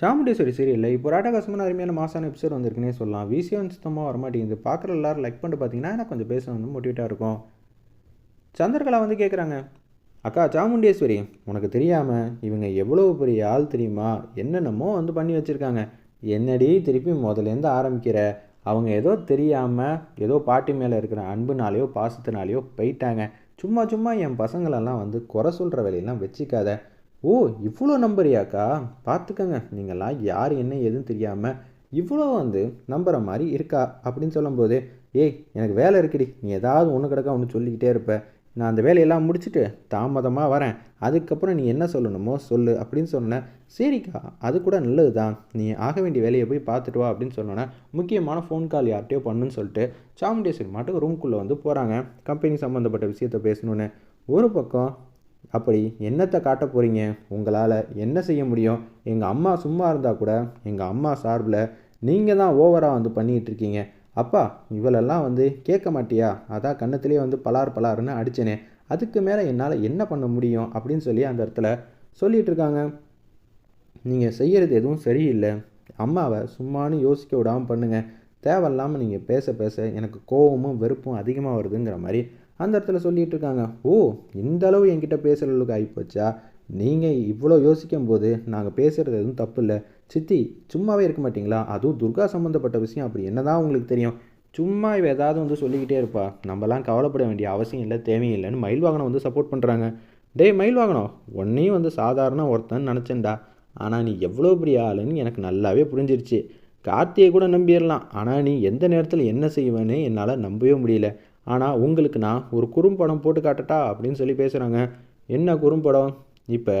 சாமுண்டேஸ்வரி சீரியலில் இப்போ ராட்டகாசமான அருமையான மாசான எபிசோட் வந்திருக்குன்னே சொல்லலாம். விசியம் சுத்தமாக வரமாட்டேங்குது. பார்க்குற எல்லாரும் லைக் பண்ணிட்டு பார்த்தீங்கன்னா எனக்கு கொஞ்சம் பேச வந்து மோட்டிவேட்டாக இருக்கும். சந்திரகலா வந்து கேட்குறாங்க அக்கா சாமுண்டேஸ்வரி உனக்கு தெரியாமல் இவங்க எவ்வளோ பெரிய ஆள் தெரியுமா? என்னென்னமோ வந்து பண்ணி வச்சுருக்காங்க. என்னடி திருப்பி முதலேருந்து ஆரம்பிக்கிற? அவங்க ஏதோ தெரியாமல் ஏதோ பாட்டி மேலே இருக்கிற அன்புனாலேயோ பாசத்தினாலேயோ போயிட்டாங்க. சும்மா சும்மா என் பசங்களெல்லாம் வந்து குறை சொல்கிற வேலையெல்லாம் வச்சுக்காத. ஓ இவ்வளோ நம்புறியாக்கா? பார்த்துக்கங்க. நீங்களாம் யார் என்ன எதுவும் தெரியாமல் இவ்வளோ வந்து நம்புகிற மாதிரி இருக்கா? அப்படின்னு சொல்லும்போது ஏய் எனக்கு வேலை இருக்குடி. நீ ஏதாவது ஒன்று கிடக்கா ஒன்று சொல்லிக்கிட்டே இருப்ப. நான் அந்த வேலையெல்லாம் முடிச்சுட்டு தாமதமாக வரேன். அதுக்கப்புறம் நீ என்ன சொல்லணுமோ சொல்லு அப்படின்னு சொன்னேன் சரிக்கா. அது கூட நல்லது தான் நீ ஆக வேண்டிய வேலையை போய் பார்த்துட்டு வா அப்படின்னு சொன்னோன்னே முக்கியமான ஃபோன் கால் யார்கிட்டயோ பண்ணுன்னு சொல்லிட்டு சாமுண்டேஸ்வரி மாட்டுக்கு ரூம்குள்ளே வந்து போகிறாங்க கம்பெனி சம்மந்தப்பட்ட விஷயத்த பேசணுன்னு. ஒரு பக்கம் அப்படி என்னத்தை காட்ட போகிறீங்க உங்களால் என்ன செய்ய முடியும்? எங்கள் அம்மா சும்மா இருந்தால் கூட எங்கள் அம்மா சார்பில் நீங்கள் தான் ஓவராக வந்து பண்ணிகிட்டு இருக்கீங்க. அப்பா இவளெல்லாம் வந்து கேட்க மாட்டியா? அதான் கன்னத்திலே வந்து பலார் பலாருன்னு அடிச்சனே. அதுக்கு மேலே என்னால் என்ன பண்ண முடியும்? அப்படின்னு சொல்லி அந்த இடத்துல சொல்லிகிட்டு இருக்காங்க. நீங்கள் செய்கிறது எதுவும் சரியில்லை. அம்மாவை சும்மானு யோசிக்க விடாமல் பண்ணுங்கள் தேவையில்லாமல் நீங்கள் பேச பேச எனக்கு கோபமும் வெறுப்பும் அதிகமாக வருதுங்கிற மாதிரி அந்த இடத்துல சொல்லிகிட்டு இருக்காங்க ஓ இந்த அளவு என்கிட்ட பேசுகிற அளவுக்கு ஆகிப்போச்சா நீங்கள் இவ்வளோ யோசிக்கும் போது நாங்கள் பேசுகிறது எதுவும் தப்பு இல்லை சித்தி சும்மாவே இருக்க மாட்டிங்களா? அதுவும் துர்கா சம்மந்தப்பட்ட விஷயம். அப்படி என்ன தான் உங்களுக்கு தெரியும்? சும்மா இவ ஏதாவது வந்து சொல்லிக்கிட்டே இருப்பா. நம்மலாம் கவலைப்பட வேண்டிய அவசியம் இல்லை தேவையில்லைன்னு மயில் வாகனம் வந்து சப்போர்ட் பண்ணுறாங்க டேய் மயில் வாகனம் உன்னையும் வந்து சாதாரண ஒருத்தன் நினச்சேன்டா. ஆனால் நீ எவ்வளோ பெரிய ஆளுன்னு எனக்கு நல்லாவே புரிஞ்சிருச்சு. கார்த்தியை கூட நம்பிடலாம். ஆனால் நீ எந்த நேரத்தில் என்ன செய்வேன்னு என்னால் நம்பவே முடியல. ஆனால் உங்களுக்கு நான் ஒரு குறும்படம் போட்டு காட்டட்டா? அப்படின்னு சொல்லி பேசுகிறாங்க என்ன குறும்படம்? இப்போ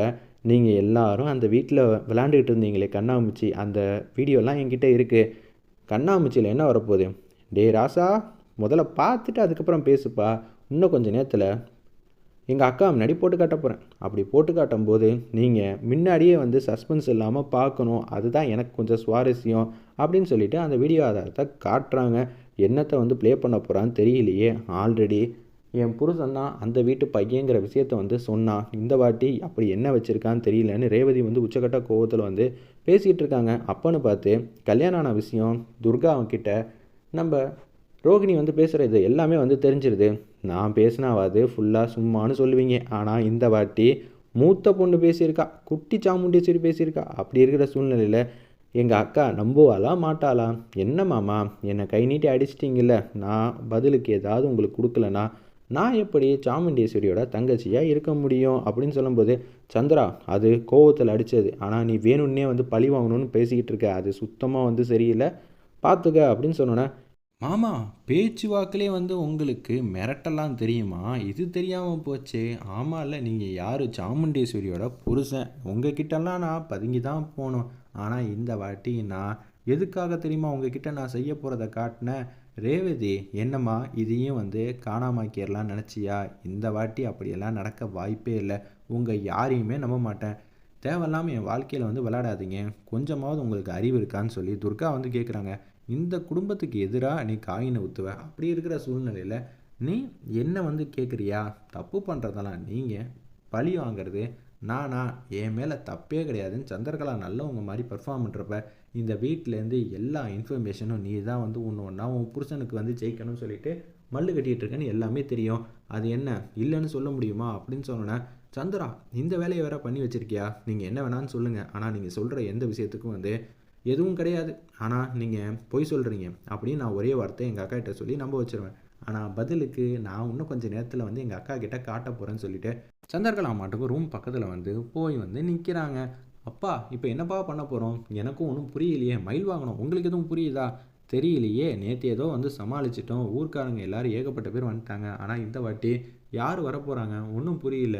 நீங்கள் எல்லாரும் அந்த வீட்டில் விளாண்டுக்கிட்டு இருந்தீங்களே கண்ணாமூச்சி. அந்த வீடியோலாம் என்கிட்ட இருக்குது கண்ணாமூச்சியில் என்ன வரப்போகுது? டே ராசா முதல்ல பார்த்துட்டு அதுக்கப்புறம் பேசுப்பா. இன்னும் கொஞ்சம் நேரத்தில் எங்கள் அக்கா முன்னாடி போட்டு காட்ட போகிறேன் அப்படி போட்டு காட்டும்போது நீங்கள் முன்னாடியே வந்து சஸ்பென்ஸ் இல்லாமல் பார்க்கணும். அதுதான் எனக்கு கொஞ்சம் சுவாரஸ்யம் அப்படின்னு சொல்லிவிட்டு அந்த வீடியோ ஆதாரத்தை காட்டுறாங்க. என்னத்தை வந்து ப்ளே பண்ண போகிறான்னு தெரியலையே. ஆல்ரெடி என் புருஷன் தான் அந்த வீட்டு பையங்கிற விஷயத்த வந்து சொன்னான் இந்த வாட்டி அப்படி என்ன வச்சுருக்கான்னு தெரியலன்னு ரேவதி வந்து உச்சக்கட்ட கோவத்தில் வந்து பேசிகிட்டு இருக்காங்க. அப்போன்னு பார்த்து கல்யாணம் ஆன விஷயம் துர்கா அவன்கிட்ட நம்ம ரோகிணி வந்து பேசுகிறது எல்லாமே வந்து தெரிஞ்சிருது. நான் பேசினாவாது ஃபுல்லாக சும்மானு சொல்லுவீங்க. ஆனால் இந்த வாட்டி மூத்த பொண்ணு பேசியிருக்கா குட்டி சாமுண்டேஸ்வரி பேசியிருக்கா. அப்படி இருக்கிற சூழ்நிலையில் எங்கள் அக்கா நம்புவாளா மாட்டாளா? என்ன மாமா என்னை கை நீட்டி அடிச்சிட்டிங்கல்ல? நான் பதிலுக்கு ஏதாவது உங்களுக்கு கொடுக்கலனா நான் எப்படி சாமுண்டேஸ்வரியோட தங்கச்சியாக இருக்க முடியும்? அப்படின்னு சொல்லும்போது சந்திரா அது கோவத்தில் அடித்தது ஆனால் நீ வேணும்னே வந்து பழி வாங்கணும்னு பேசிக்கிட்டு இருக்க. அது சுத்தமாக வந்து சரியில்லை. பார்த்துக்க அப்படின்னு சொன்னோன்னே ஆமாம் பேச்சு வாக்கிலே வந்து உங்களுக்கு மிரட்டெல்லாம் தெரியுமா? இது தெரியாமல் போச்சு. ஆமாம் இல்லை நீங்கள் யார்? சாமுண்டேஸ்வரியோட புருஷன். உங்ககிட்டலாம் நான் பதுங்கி தான் போகணும் ஆனால் இந்த வாட்டி நான் எதுக்காக தெரியுமா உங்ககிட்ட நான் செய்ய போகிறத காட்டினேன்? ரேவதி என்னம்மா இதையும் வந்து காணாமாக்கிடலாம் நினச்சியா? இந்த வாட்டி அப்படியெல்லாம் நடக்க வாய்ப்பே இல்லை. உங்கள் யாரையுமே நம்ப மாட்டேன். தேவையில்லாமல் என் வாழ்க்கையில் வந்து விளையாடாதீங்க. கொஞ்சமாவது உங்களுக்கு அறிவு இருக்கான்னு சொல்லி துர்கா வந்து கேட்குறாங்க இந்த குடும்பத்துக்கு எதிராக நீ காயினை ஊற்றுவ அப்படி இருக்கிற சூழ்நிலையில் நீ என்ன வந்து கேட்குறியா தப்பு பண்ணுறதெல்லாம் நீங்கள் பழி வாங்குறது நானா? என் மேலே தப்பே கிடையாதுன்னு சந்திரகலா நல்லவங்க மாதிரி பெர்ஃபார்ம் பண்ணுறப்ப இந்த வீட்டிலேருந்து எல்லா இன்ஃபர்மேஷனும் நீ தான் வந்து ஒன்று ஒன்றா உன் புருஷனுக்கு வந்து ஜெயிக்கணும்னு சொல்லிட்டு மல்லு கட்டிகிட்டு இருக்கேன்னு எல்லாமே தெரியும். அது என்ன? இல்லைன்னு சொல்ல முடியுமா? அப்படின்னு சொன்னோன்னே சந்திரா இந்த வேலையை வேற பண்ணி வச்சுருக்கியா? நீங்கள் என்ன வேணான்னு சொல்லுங்கள் ஆனால் நீங்கள் சொல்கிற எந்த விஷயத்துக்கும் வந்து எதுவும் கிடையாது. ஆனால் நீங்கள் பொய் சொல்கிறீங்க அப்படின்னு நான் ஒரே வார்த்தை எங்கள் அக்கா கிட்ட சொல்லி நம்ப வச்சுருவேன். ஆனால் பதிலுக்கு நான் இன்னும் கொஞ்சம் நேரத்தில் வந்து எங்கள் அக்கா கிட்ட காட்ட போகிறேன்னு சொல்லிட்டு சந்தர்கலா மாட்டுக்கு ரூம் பக்கத்தில் வந்து போய் வந்து நிற்கிறாங்க அப்பா இப்போ என்னப்பா பண்ண போகிறோம் எனக்கும் ஒன்றும் புரியலையே. மயில் வாங்கணும். உங்களுக்கு எதுவும் புரியுதா? தெரியலையே. நேற்று ஏதோ வந்து சமாளிச்சிட்டோம். ஊர்க்காரங்க எல்லோரும் ஏகப்பட்ட பேர் வந்துட்டாங்க. ஆனால் இந்த வாட்டி யார் வரப்போகிறாங்க ஒன்றும் புரியல.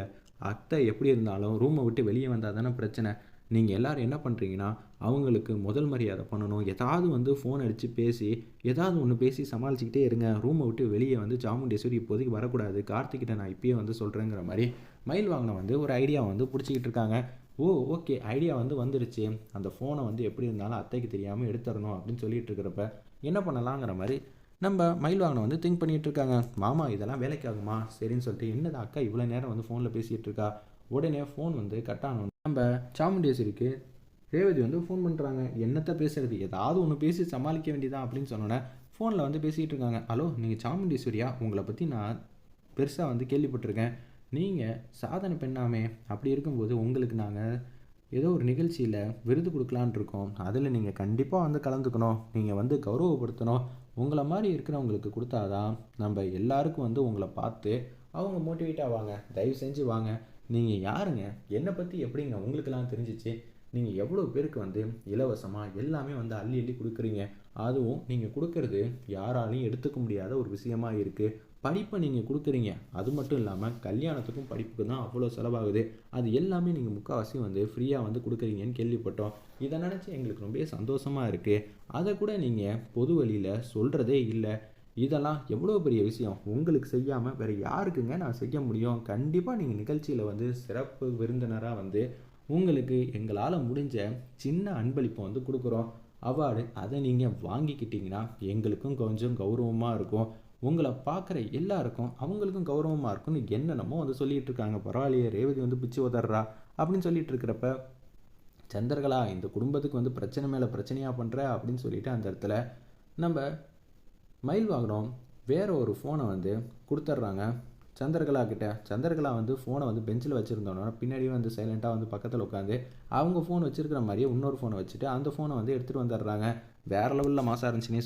அத்தை எப்படி இருந்தாலும் ரூமை விட்டு வெளியே வந்தால் தானே பிரச்சனை. நீங்கள் எல்லோரும் என்ன பண்ணுறீங்கன்னா அவங்களுக்கு முதல் மரியாதை பண்ணணும். ஏதாவது வந்து ஃபோன் அடித்து பேசி ஏதாவது ஒன்று பேசி சமாளிச்சுக்கிட்டே இருங்க. ரூமை விட்டு வெளியே வந்து சாமுண்டேஸ்வரி இப்போதைக்கு வரக்கூடாது. கார்த்திகிட்ட நான் இப்பயே வந்து சொல்கிறேங்கிற மாதிரி மயில் வாங்கின வந்து ஒரு ஐடியா வந்து பிடிச்சிக்கிட்டு இருக்காங்க. ஓ ஓகே ஐடியா வந்து வந்துருச்சு. அந்த ஃபோனை வந்து எப்படி இருந்தாலும் அத்தைக்கு தெரியாமல் எடுத்துடணும் அப்படின்னு சொல்லிட்டு இருக்கிறப்ப என்ன பண்ணலாங்கிற மாதிரி நம்ம மயில் வாங்கின வந்து திங்க் பண்ணிகிட்டு இருக்காங்க. மாமா இதெல்லாம் வேலைக்கு ஆகுமா? சரின்னு சொல்லிட்டு என்னது அக்கா இவ்வளோ நேரம் வந்து ஃபோனில் பேசிகிட்டு இருக்கா? உடனே ஃபோன் வந்து கட் ஆனோம் நம்ம சாமுண்டேஸ்வரிக்கு ரேவதி வந்து ஃபோன் பண்ணுறாங்க என்னத்தை பேசுறது? ஏதாவது ஒன்று பேசி சமாளிக்க வேண்டியதான் அப்படின்னு சொன்னோன்னே ஃபோனில் வந்து பேசிகிட்டு இருக்காங்க. ஹலோ நீங்கள் சாமுண்டீஸ்வரியா? உங்களை பற்றி நான் பெருசாக வந்து கேள்விப்பட்டிருக்கேன். நீங்கள் சாதனை பெண்ணாமே. அப்படி இருக்கும்போது உங்களுக்கு நாங்கள் ஏதோ ஒரு நிகழ்ச்சியில் விருது கொடுக்கலான் இருக்கோம். அதில் நீங்கள் கண்டிப்பாக வந்து கலந்துக்கணும். நீங்கள் வந்து கௌரவப்படுத்தணும். உங்களை மாதிரி இருக்கிறவங்களுக்கு கொடுத்தாதான் நம்ம எல்லாருக்கும் வந்து உங்களை பார்த்து அவங்க மோட்டிவேட் ஆவாங்க. தயவு செஞ்சு வாங்க. நீங்கள் யாருங்க? என்னை பற்றி எப்படிங்க? உங்களுக்கெல்லாம் தெரிஞ்சிச்சு. நீங்கள் எவ்வளோ பேருக்கு வந்து இலவசமாக எல்லாமே வந்து அள்ளி அள்ளி கொடுக்குறீங்க? அதுவும் நீங்கள் கொடுக்கறது யாராலையும் எடுத்துக்க முடியாத ஒரு விஷயமா இருக்குது படிப்பை நீங்கள் கொடுக்குறீங்க. அது மட்டும் இல்லாமல் கல்யாணத்துக்கும் படிப்புக்கு தான் அவ்வளோ செலவாகுது. அது எல்லாமே நீங்கள் முக்கால்வாசி வந்து ஃப்ரீயாக வந்து கொடுக்குறீங்கன்னு கேள்விப்பட்டோம். இதை நினச்சி எங்களுக்கு ரொம்ப சந்தோஷமாக இருக்குது அதை கூட நீங்கள் பொது வழியில் சொல்கிறதே இல்லை. இதெல்லாம் எவ்வளோ பெரிய விஷயம். உங்களுக்கு செய்யாமல் வேறு யாருக்குங்க நான் செய்ய முடியும்? கண்டிப்பாக நீங்கள் நிகழ்ச்சியில் வந்து சிறப்பு விருந்தினராக வந்து உங்களுக்கு எங்களால் முடிஞ்ச சின்ன அன்பளிப்பை வந்து கொடுக்குறோம். அவார்டு அதை நீங்கள் வாங்கிக்கிட்டீங்கன்னா எங்களுக்கும் கொஞ்சம் கௌரவமாக இருக்கும். உங்களை பார்க்குற எல்லாருக்கும் அவங்களுக்கும் கௌரவமாக இருக்கும்னு என்னென்னமோ வந்து சொல்லிகிட்டு இருக்காங்க. பரவாயில்லையே ரேவதி வந்து பிச்சு உதறா அப்படின்னு சொல்லிட்டு இருக்கிறப்ப சந்திரகலா இந்த குடும்பத்துக்கு வந்து பிரச்சனை மேலே பிரச்சனையாக பண்ணுற அப்படின்னு சொல்லிட்டு அந்த இடத்துல நம்ம மயில் வாகனம் வேறு ஒரு ஃபோனை வந்து கொடுத்துட்றாங்க சந்திரகலா கிட்ட. சந்திரகலா வந்து ஃபோனை வந்து பெஞ்சில் வச்சுருந்தோன்னா பின்னாடியே வந்து சைலண்ட்டாக வந்து பக்கத்தில் உட்காந்து அவங்க ஃபோன் வச்சுருக்கிற மாதிரியே இன்னொரு ஃபோனை வச்சுட்டு அந்த ஃபோனை வந்து எடுத்துகிட்டு வந்துடுறாங்க. வேற லெவலில் மாசாக இருந்துச்சுன்னே